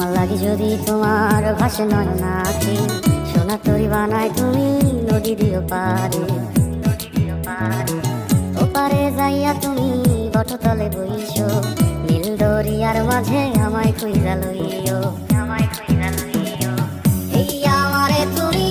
আমার লাগে যদি তোমার ভাসে নয় না আখি সোনা তরি বানায় তুমি নদী দিও পারে ওপারে যাইয়া তুমি বটতলে বইছো নীল দরিয়ার মাঝে আমায় খুঁজা লইও, আমায় খুঁজা লইও। এই আমারে তুমি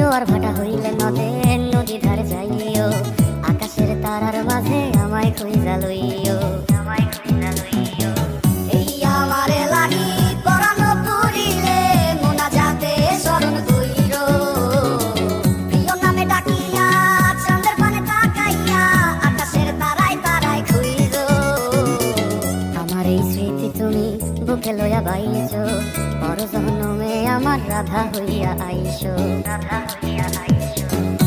জোয়ার ভাটা হইলে নদে নদী ধারে যাইও আকাশের তারার মাঝে আমায় খুঁজা লইও। স্মৃতি তুমি বুকে লইয়া বাইছ। পর জনমে আমার রাধা হইয়া আইসো। রাধা হইয়া আইসো।